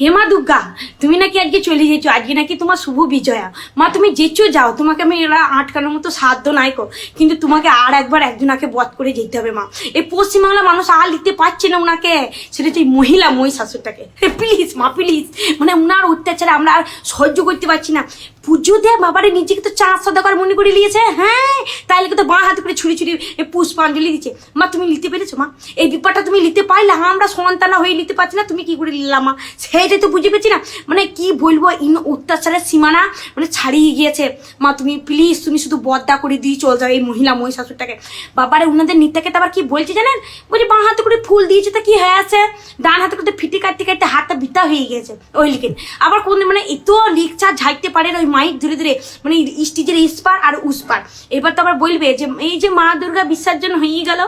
হেমা দুর্গা, তুমি নাকি আজকে চলে যেছো? আজকে নাকি তোমার শুভ বিজয়া। মা, তুমি যেচো যাও। তোমাকে আমি এরা আটকানোর মতো সাধ্য নাই কো কিন্তু তোমাকে আর একবার একজনাকে বধ করে যেতে হবে, মা। এই পশ্চিমবাংলা মানুষ আর লিখতে পারছে না ওনাকে সেটা হচ্ছে মহিলা মহি শাশুড়টাকে প্লিজ মা প্লিজ মানে ওনার অত্যাচারে আমরা আর সহ্য করতে পারছি না। পুজো দেয়া বাবারে নিজেকে তো চাঁদ সদাকর মনে করে নিয়েছে হ্যাঁ? তাইলে তো বাঁ হাতে করে ছুরি ছুরি পুষ্পাঞ্জলি দিচ্ছে। মা, তুমি নিতে পেরেছ, মা? এই ব্যাপারটা তুমি নিতে পারলে আমরা সন্তানা হয়ে নিতে পারছি না, তুমি কি করে নিলাম মা? সেইটাই তো বুঝে পেয়েছি না। মানে কি বলব, ইন অত্যাচারের সীমানা মানে ছাড়িয়ে গিয়েছে। মা, তুমি প্লিজ তুমি শুধু বদা করে দিয়ে চল যাও এই মহিলা মহিষাসুরটাকে। বাবারে, উনাদের নিত্যাকে তো আবার কি বলছে জানেন? বলছে, বাঁ হাতে করে ফুল দিয়েছে তো কি হয়ে আছে? ডান হাতে করে ফিটি কাটতে কাটতে হাতটা বিতা হয়ে গেছে ওই লিখেন আবার কোন মানে এত লিকচার ঝাইতে পারে ওই মাইক ধরে ধরে মানে স্টিজের ইস্পার আর উস্পার। এবার তো আবার বলবে যে, এই যে মা দুর্গা বিসর্জন হয়ে গেল,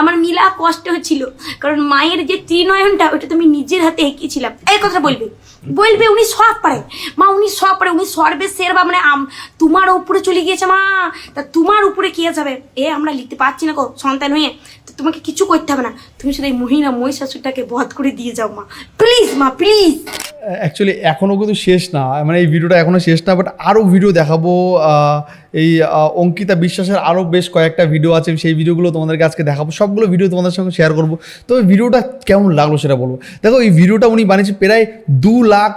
আমার মিলা কষ্ট হচ্ছিল। কারণ মায়ের যে ত্রিনয়নটা, ওটা তো আমি নিজের হাতে এঁকেছিলাম। এই কথা বলবে। বলবে উনি সব পারে। মা, উনি সব পারে। উনি সর্বের সের বা মানে তোমার উপরে চলে গিয়েছে মা। তা তোমার উপরে কি যাবে? এ আমরা লিখতে পারছি না গো, সন্তান হয়ে। তোমাকে কিছু করতে হবে না। তুমি শুধু এই মহিলা মহিষাসুরটাকে বধ করে দিয়ে যাও, মা। প্লিজ মা প্লিজ অ্যাকচুয়ালি এখনও কিন্তু শেষ না। মানে এই ভিডিওটা এখনও শেষ না বাট আরও ভিডিও দেখাবো। এই অঙ্কিতা বিশ্বাসের আরও বেশ কয়েকটা ভিডিও আছে। সেই ভিডিওগুলো তোমাদেরকে আজকে দেখাবো। সবগুলো ভিডিও তোমাদের সঙ্গে শেয়ার করব। তবে ভিডিওটা কেমন লাগল সেটা বলব দেখো, এই ভিডিওটা উনি বানিয়েছে প্রায় দু লাখ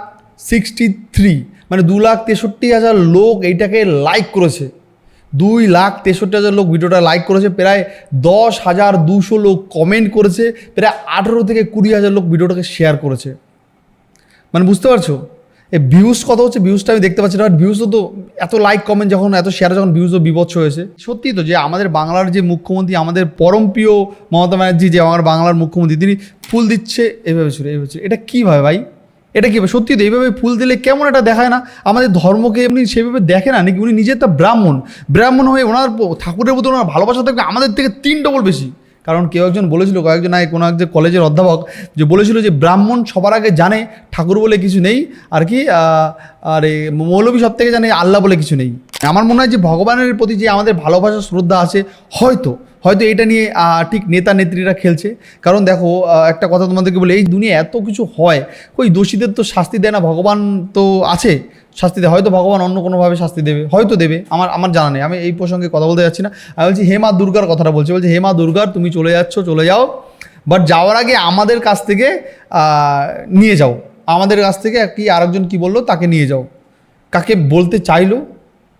সিক্সটি থ্রি মানে দু লাখ তেষট্টি হাজার লোক এইটাকে লাইক করেছে। দুই লাখ তেষট্টি হাজার লোক ভিডিওটা লাইক করেছে, প্রায় দশ হাজার দুশো লোক কমেন্ট করেছে, প্রায় আঠেরো থেকে কুড়ি হাজার লোক ভিডিওটাকে শেয়ার করেছে। মানে বুঝতে পারছ? এই ভিউজ কত হচ্ছে? ভিউজটা আমি দেখতে পাচ্ছি না ভিউজও তো এত লাইক কমেন্ট যখন, এত শেয়ার যখন ভিউজও বিভৎস হয়েছে। সত্যি তো যে আমাদের বাংলার যে মুখ্যমন্ত্রী, আমাদের পরম প্রিয় মমতা ব্যানার্জি, যে আমার বাংলার মুখ্যমন্ত্রী, তিনি ফুল দিচ্ছে, এভাবে ছিল এভাবে ছিল এটা কীভাবে ভাই? এটা কি, সত্যি তো এইভাবে ফুল দিলে কেমন এটা দেখায় না? আমাদের ধর্মকে উনি সেভাবে দেখে না, নাকি উনি নিজের তা ব্রাহ্মণ? ব্রাহ্মণ হয়ে ওনার ঠাকুরের প্রতি ওনার ভালোবাসা থাকবে আমাদের থেকে তিন ডবল বেশি। কারণ কেউ একজন বলেছিল, কয়েকজন আগে কোনো একজন কলেজের অধ্যাপক, যে বলেছিল যে ব্রাহ্মণ সবার আগে জানে ঠাকুর বলে কিছু নেই, আর কি আর এই মৌলবী সব থেকে জানে আল্লাহ বলে কিছু নেই। আমার মনে হয় যে ভগবানের প্রতি যে আমাদের ভালোবাসা, শ্রদ্ধা আছে, হয়তো হয়তো এটা নিয়ে ঠিক নেতা নেত্রীরা খেলছে। কারণ দেখো একটা কথা তোমাদেরকে বলে, এই দুনিয়া এত কিছু হয় ওই দোষীদের তো শাস্তি দেয় না, ভগবান তো আছে, শাস্তি দেয়। হয়তো ভগবান অন্য কোনোভাবে শাস্তি দেবে, হয়তো দেবে, আমার আমার জানা নেই, আমি এই প্রসঙ্গে কথা বলতে যাচ্ছি না। আমি বলছি, হেমা দুর্গার কথাটা বলছি বলছি, হেমা দুর্গার, তুমি চলে যাচ্ছ, চলে যাও বাট যাওয়ার আগে আমাদের কাছ থেকে নিয়ে যাও। আমাদের কাছ থেকে কি আরেকজন কি বলল, তাকে নিয়ে যাও। কাকে বলতে চাইলো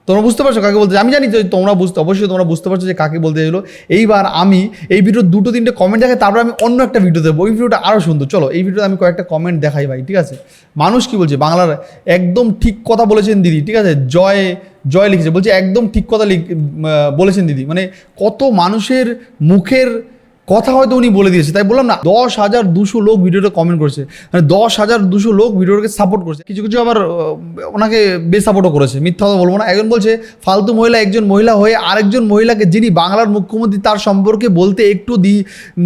তোমরা বুঝতে পারছ কাকে বলতে আমি জানি যে তোমরা বুঝতে, অবশ্যই তোমরা বুঝতে পারছ যে কাকে বলতে চাইলো। এইবার আমি এই ভিডিওর দুটো তিনটে কমেন্ট দেখাই, তারপর আমি অন্য একটা ভিডিও দেবো। ওই ভিডিওটা আরও সুন্দর। চলো, এই ভিডিওতে আমি কয়েকটা কমেন্ট দেখাই ভাই, ঠিক আছে? মানুষ কি বলছে? বাংলার একদম ঠিক কথা বলেছেন দিদি, ঠিক আছে? জয় জয় লিখেছে। বলছে একদম ঠিক কথা বলেছেন দিদি। মানে কত মানুষের মুখের কথা হয়তো উনি বলে দিয়েছে, তাই বললাম না, দশ হাজার দুশো লোক ভিডিওটা কমেন্ট করছে। মানে দশ হাজার দুশো লোক ভিডিওটাকে সাপোর্ট করছে। কিছু কিছু আবার ওনাকে বেসাপোর্টও করেছে, মিথ্যা কথা বলব না। একজন বলছে, ফালতু মহিলা, একজন মহিলা হয়ে আরেকজন মহিলাকে যিনি বাংলার মুখ্যমন্ত্রী, তার সম্পর্কে বলতে একটু দি,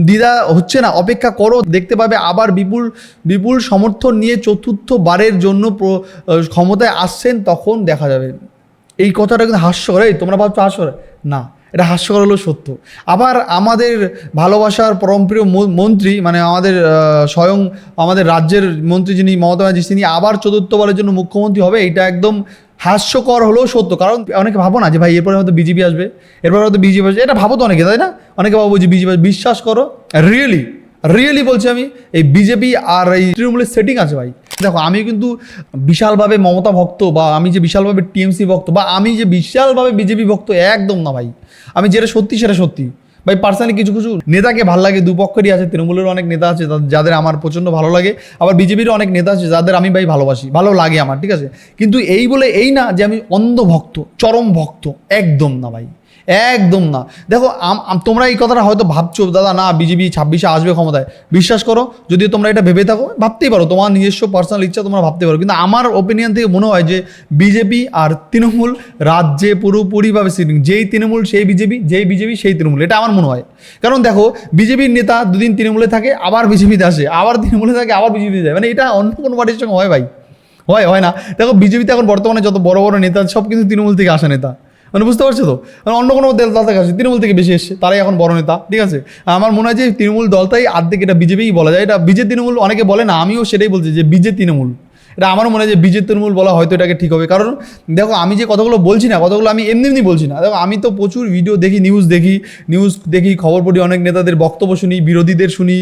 দ্বিধা হচ্ছে না। অপেক্ষা করো, দেখতে পাবে আবার বিপুল বিপুল সমর্থন নিয়ে চতুর্থ বারের জন্য ক্ষমতায় আসছেন, তখন দেখা যাবে। এই কথাটা কিন্তু হাস্যকর। এই, তোমরা ভাবছ হাস্যকর? না। এটা হাস্যকর হলেও সত্য। আবার আমাদের ভালোবাসার পরমপ্রিয় মন্ত্রী মানে আমাদের স্বয়ং আমাদের রাজ্যের মন্ত্রী যিনি মমতা ব্যানার্জি, তিনি আবার চতুর্থবারের জন্য মুখ্যমন্ত্রী হবে, এটা একদম হাস্যকর হলেও সত্য। কারণ অনেকে ভাবো না যে ভাই, এরপরে হয়তো বিজেপি আসবে, এরপরে হয়তো বিজেপি আসবে। এটা ভাবো তো অনেকে, তাই না? অনেকে ভাবো যে বিজেপি বিশ্বাস করো রিয়েলি রিয়েলি বলছি আমি, এই বিজেপি আর এই তৃণমূলের সেটিং আছে ভাই। দেখো আমি কিন্তু বিশালভাবে মমতা ভক্ত বা আমি যে বিশালভাবে টিএমসি ভক্ত বা আমি যে বিশালভাবে বিজেপি ভক্ত, একদম না ভাই। আমি যেটা সত্যি, সেটা সত্যি। ভাই পার্সোনালি কিছু কিছু নেতাকে ভালো লাগে, দুপক্ষেরই আছে তৃণমূলের অনেক নেতা আছে যাদের আমার প্রচণ্ড ভালো লাগে, আবার বিজেপিরও অনেক নেতা আছে, যাদের আমি ভাই ভালোবাসি, ভালো লাগে আমার, ঠিক আছে? কিন্তু এই বলে এই না যে আমি অন্ধ ভক্ত, চরম ভক্ত, একদম না ভাই। একদম না। দেখো তোমরা এই কথাটা হয়তো ভাবছ, দাদা, না, বিজেপি ছাব্বিশে আসবে ক্ষমতায়। বিশ্বাস করো, যদি তোমরা এটা ভেবে থাকো, ভাবতেই পারো, তোমার নিজস্ব পার্সোনাল ইচ্ছা তোমরা ভাবতে পারো। কিন্তু আমার ওপিনিয়ন থেকে মনে হয় যে, বিজেপি আর তৃণমূল রাজ্যে পুরোপুরিভাবে সিটিং যেই তৃণমূল, সেই বিজেপি, যেই বিজেপি, সেই তৃণমূল। এটা আমার মনে হয়। কারণ দেখো, বিজেপির নেতা দুদিন তৃণমূলে থাকে, আবার বিজেপিতে আসে। আবার তৃণমূলে থাকে, আবার বিজেপিতে যায়। মানে এটা অন্য কোনো পার্টির সঙ্গে হয় ভাই। হয় হয় না। দেখো, বিজেপিতে এখন বর্তমানে যত বড় বড় নেতা, সব কিন্তু তৃণমূল থেকে আসা নেতা। মানে বুঝতে পারছ তো? মানে অন্য কোনো দল থেকে আসে তৃণমূল থেকে বেশি এসছে, তারাই এখন বড় নেতা, ঠিক আছে? আমার মনে হয় যে তৃণমূল দলটাই আর্ধেক এটা বিজেপিই বলা যায়। এটা বিজে তৃণমূল অনেকে বলে না, আমিও সেটাই বলছি যে বিজে তৃণমূল। এটা আমারও মনে হয় যে বিজে তৃণমূল বলা হয়তো এটাকে ঠিক হবে। কারণ দেখো, আমি যে কথাগুলো বলছি না, কথাগুলো আমি এমনি এমনি বলছি না। দেখো, আমি তো প্রচুর ভিডিও দেখি নিউজ দেখি নিউজ দেখি, খবর পড়ি, অনেক নেতাদের বক্তব্য শুনি, বিরোধীদের শুনি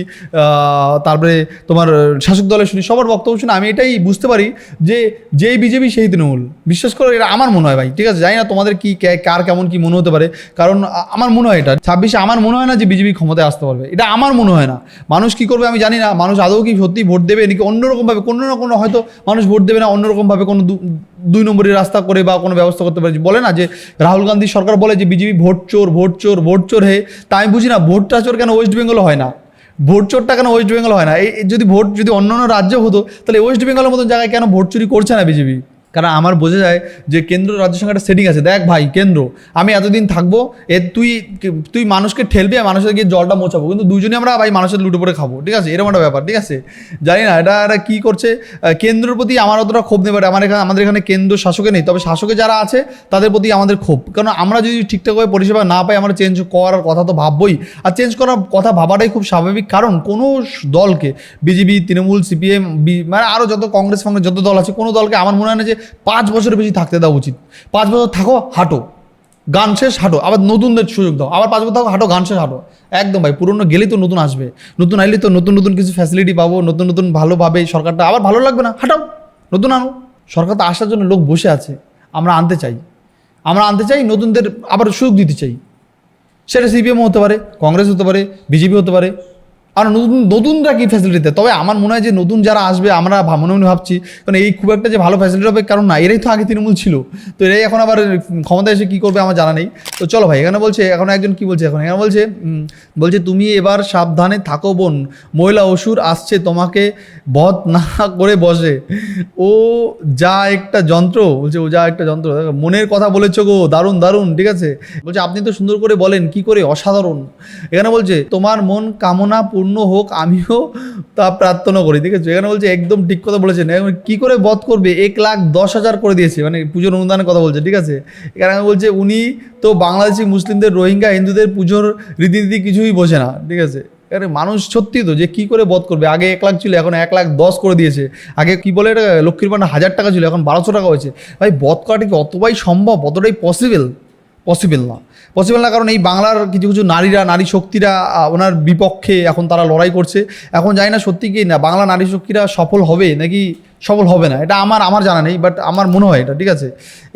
তারপরে তোমার শাসক দলের শুনি, সবার বক্তব্য শুনি, আমি এটাই বুঝতে পারি যে যেই বিজেপি সেই তৃণমূল। বিশ্বাস করো, এটা আমার মনে হয় ভাই, ঠিক আছে? জানি না তোমাদের কি কার কেমন কি মনে হতে পারে, কারণ আমার মনে হয় এটা। ছাব্বিশে আমার মনে হয় না যে বিজেপি ক্ষমতায় আসতে পারবে, এটা আমার মনে হয় না। মানুষ কি করবে আমি জানি না, মানুষ আদৌ কি সত্যি ভোট দেবে নাকি অন্যরকমভাবে কোনো না কোনো হয়তো মানুষ ভোট দেবে না, অন্যরকমভাবে কোনো দুই নম্বরের রাস্তা করে বা কোনো ব্যবস্থা করতে পারে। বলে না যে রাহুল গান্ধী সরকার বলে যে বিজেপি ভোট চোর ভোট চোর ভোট চোর হে। তা আমি বুঝি না, ভোটটা চোর কেন ওয়েস্ট বেঙ্গল হয় না? ভোট চোরটা কেন ওয়েস্ট বেঙ্গল হয় না? এই এই যদি ভোট যদি অন্য অন্য রাজ্যে হতো, তাহলে ওয়েস্ট বেঙ্গলের মতো জায়গায় কেন ভোট চুরি করছে না বিজেপি? কারণ আমার বোঝা যায় যে কেন্দ্র রাজ্য সঙ্গে একটা সেটিং আছে। দেখ ভাই, কেন্দ্র। আমি এতদিন থাকব, এ তুই তুই মানুষকে ঠেলবি আর মানুষের গিয়ে জলটা মোছাবো। কিন্তু দুজনে আমরা ভাই মানুষের লুটো পড়ে খাব, ঠিক আছে? এরকম একটা ব্যাপার, ঠিক আছে? জানি না, এটা এটা কী করছে? কেন্দ্রের প্রতি আমার অতটা ক্ষোভ নেই আমার এখানে, আমাদের এখানে কেন্দ্র শাসকে নেই। তবে শাসকে যারা আছে, তাদের প্রতি আমাদের ক্ষোভ। কারণ আমরা যদি ঠিকঠাকভাবে পরিষেবা না পাই, আমরা চেঞ্জ করার কথা তো ভাববই। আর চেঞ্জ করার কথা ভাবাটাই খুব স্বাভাবিক। কারণ কোনো দলকে, বিজেপি, তৃণমূল, সিপিএম মানে আরও যত কংগ্রেস ফংগ্রেস যত দল আছে, কোনো দলকে আমার মনে হয় না যে পাঁচ বছরের বেশি থাকতে দেওয়া উচিত। পাঁচ বছর থাকো, হাঁটো। গান শেষ, হাঁটো। আবার নতুনদের সুযোগ দাও। আবার পাঁচ বছর থাকো, হাঁটো, গান শেষ, হাঁটো। একদম ভাই, পুরনো গেলেই তো নতুন আসবে। নতুন আইলে তো নতুন নতুন কিছু ফ্যাসিলিটি পাবো, নতুন নতুন ভালোভাবে সরকারটা আবার ভালো লাগবে না। হাঁটাও, নতুন আনো। সরকার তো আসার জন্য লোক বসে আছে। আমরা আনতে চাই। আমরা আনতে চাই, নতুনদের আবার সুযোগ দিতে চাই। সেটা সিপিএমও হতে পারে, কংগ্রেস হতে পারে বিজেপি হতে পারে। আর নতুন, নতুনরা কি ফ্যাসিলিটি দেয়? তবে আমার মনে হয় যে নতুন যারা আসবে, আমরা মনে মনে ভাবছি, কারণ এই খুব একটা যে ভালো ফ্যাসিলিটি হবে কারণ না, এরাই তো আগে তৃণমূল ছিল। তো এরাই এখন আবার ক্ষমতা এসে কী করবে আমার জানা নেই। তো চলো ভাই, এখানে বলছে, এখন একজন কি বলছে এখন? এখানে বলছে বলছে, তুমি এবার সাবধানে থাকো বোন মহিলা অসুর আসছে, তোমাকে বধ না করে বসে। ও যা একটা যন্ত্র। বলছে, ও যা একটা যন্ত্র। মনের কথা বলেছ গো, দারুণ দারুণ, ঠিক আছে? বলছে, আপনি তো সুন্দর করে বলেন, কি করে? অসাধারণ। এখানে বলছে, তোমার মন কামনা পূর্ণ হোক, আমিও তা প্রার্থনা করি। ঠিক আছে? এখানে বলছে, একদম ঠিক কথা বলেছেন। এখন কি করে বধ করবে? এক লাখ দশ হাজার করে দিয়েছে মানে পুজোর অনুদানের কথা বলছে, ঠিক আছে? এখানে বলছে, উনি তো বাংলাদেশি, মুসলিমদের, রোহিঙ্গা, হিন্দুদের পুজোর রীতিনীতি কিছুই বোঝে না, ঠিক আছে? আরে মানুষ সত্যি তো, যে কি করে বধ করবে? আগে এক লাখ ছিল, এখন এক লাখ দশ করে দিয়েছে। আগে কি বলে এটা? লক্ষ্মীর ভাণ্ডার হাজার টাকা ছিল, এখন বারোশো টাকা হয়েছে। ভাই, বধ করাটা কি অতটাই সম্ভব? অতটাই পসিবল পসিবল না। পসিবল না, কারণ এই বাংলার কিছু কিছু নারীরা, নারী শক্তিরা ওনার বিপক্ষে এখন তারা লড়াই করছে। এখন জানি না সত্যি কি না, বাংলা নারী শক্তিরা সফল হবে নাকি সফল হবে না, এটা আমার আমার জানা নেই বাট আমার মনে হয় এটা, ঠিক আছে?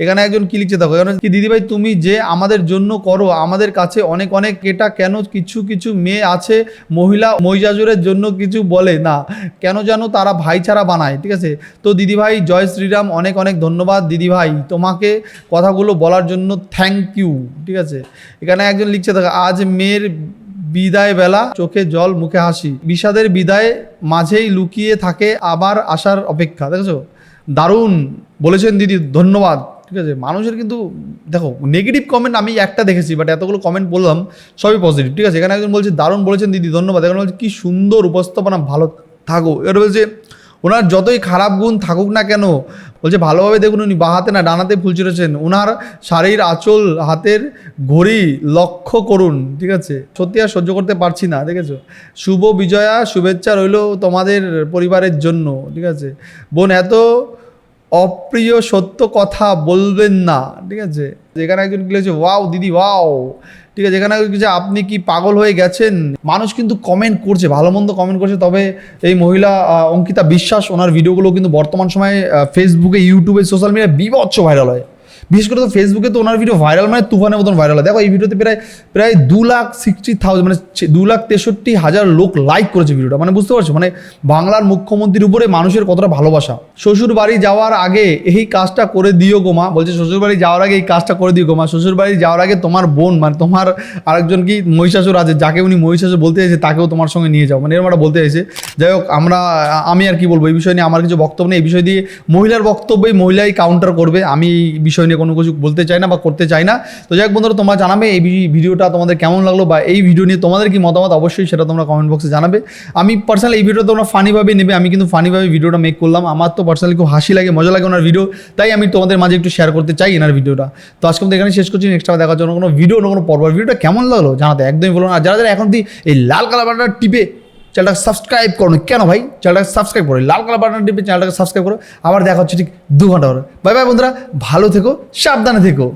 এখানে একজন কি লিখছে দেখো কি, দিদিভাই, তুমি যে আমাদের জন্য করো, আমাদের কাছে অনেক অনেক, এটা কেন কিছু কিছু মেয়ে আছে, মহিলা মহিজাজুরের জন্য কিছু বলে, না, কেন যেন তারা ভাইচারা বানায়? ঠিক আছে? তো দিদিভাই, জয় শ্রীরাম, অনেক অনেক ধন্যবাদ, দিদিভাই, তোমাকে কথাগুলো বলার জন্য থ্যাংক ইউ ঠিক আছে? এখানে একজন লিখছে, দেখো, আজ মেয়ের বিদায় বেলা চোখে জল, মুখে হাসি। বিষাদের বিদায় মাঝেই লুকিয়ে থাকে আবার আসার অপেক্ষা। দেখেছ? দারুণ বলেছেন দিদি, ধন্যবাদ। ঠিক আছে? মানুষের কিন্তু, দেখো নেগেটিভ কমেন্ট আমি একটা দেখেছি বাট এতগুলো কমেন্ট বললাম, সবই পজিটিভ ঠিক আছে? এখানে একজন বলছে, দারুণ বলেছেন দিদি, ধন্যবাদ। এখানে বলছে, কি সুন্দর উপস্থাপনা, ভালো থাকো। এটা বলছে ওনার যতই খারাপ গুণ থাকুক না কেন, বলছে ভালোভাবে দেখুন উনি, বাঁ হাতে না ডানাতে ফুল ছিঁড়েছেন ওনার শাড়ির আঁচল, হাতের ঘড়ি লক্ষ্য করুন, ঠিক আছে? সত্যি আর সহ্য করতে পারছি না, দেখেছ? শুভ বিজয়া, শুভেচ্ছা রইল তোমাদের পরিবারের জন্য, ঠিক আছে? বোন, এত অপ্রিয় সত্য কথা বলবেন না, ঠিক আছে? যেখানে একজন কি হয়েছে ওয়াও দিদি, ওয়াও। ঠিক আছে এখানে যে আপনি কি পাগল হয়ে গেছেন? মানুষ কিন্তু কমেন্ট করছে, ভালো মন্দ কমেন্ট করছে, তবে এই মহিলা অঙ্কিতা বিশ্বাস, ওনার ভিডিওগুলো কিন্তু বর্তমান সময়ে ফেসবুকে ইউটিউবে সোশ্যাল মিডিয়ায় বিভৎস ভাইরাল হয়। বিশেষ করে তো ফেসবুকে তো ওনার ভিডিও ভাইরাল মানে তুফানের মতন ভাইরাল হয়। দেখো, এই ভিডিওতে প্রায় প্রায় দু লাখ সিক্সটি থাউজেন্ড মানে দু লাখ তেষট্টি হাজার লোক লাইক করেছে ভিডিওটা মানে বুঝতে পারছ? মানে বাংলার মুখ্যমন্ত্রীর উপরে মানুষের কতটা ভালোবাসা। শ্বশুর বাড়ি যাওয়ার আগে এই কাজটা করে দিও গোমা বলছে শ্বশুর বাড়ি যাওয়ার আগে এই কাজটা করে দিও গোমা শ্বশুর বাড়ি যাওয়ার আগে তোমার বোন মানে তোমার আরেকজন কি মহিষাসুর আছে, যাকে উনি মহিষাসুর বলতে চাইছে, তাকেও তোমার সঙ্গে নিয়ে যাও। মানে এরকম একটা বলতে চাইছে। যাই হোক, আমরা, আমি আর কি বলব, এই বিষয় নিয়ে আমার কিছু বক্তব্য নেই। এই বিষয় দিয়ে মহিলার বক্তব্যই মহিলাই কাউন্টার করবে। আমি এই বিষয় নিয়ে কোনো কিছু বলতে চাই না বা করতে চাই না। তো যাই হোক বন্ধুরা, তোমরা জানাবে এই ভিডিওটা তোমাদের কেমন লাগল বা এই ভিডিও নিয়ে তোমাদের কি মতামত? অবশ্যই সেটা তোমরা কমেন্ট বক্সে জানাবে। আমি পার্সোনালি এই ভিডিওটা তোমরা ফানিভাবে নেবে, আমি কিন্তু ফানিভাবে ভিডিওটা মেক করলাম। আমার তো পার্সোনালি খুব হাসি লাগে, মজা লাগে ওনার ভিডিও তাই আমি তোমাদের মাঝে একটু শেয়ার করতে চাই এনার ভিডিওটা। তো আজকে আমি এখানে শেষ করছি। নেক্সট দেখার জন্য কোনো ভিডিও কোনো পর্ব ভিডিওটা কেমন লাগল জানাতে একদমই বলো না। যারা যারা এখন এই লাল কালার বাটনটা টিপে চ্যানেলটাকে সাবস্ক্রাইব করো। কেন ভাই? চ্যানেলটাকে সাবস্ক্রাইব করো। লাল কালার বাটন টিপে চ্যানেলটাকে সাবস্ক্রাইব করো। আবার দেখা হচ্ছে ঠিক দু ঘণ্টা বাই বাই বন্ধুরা। ভালো থেকো, সাবধানে থেকো।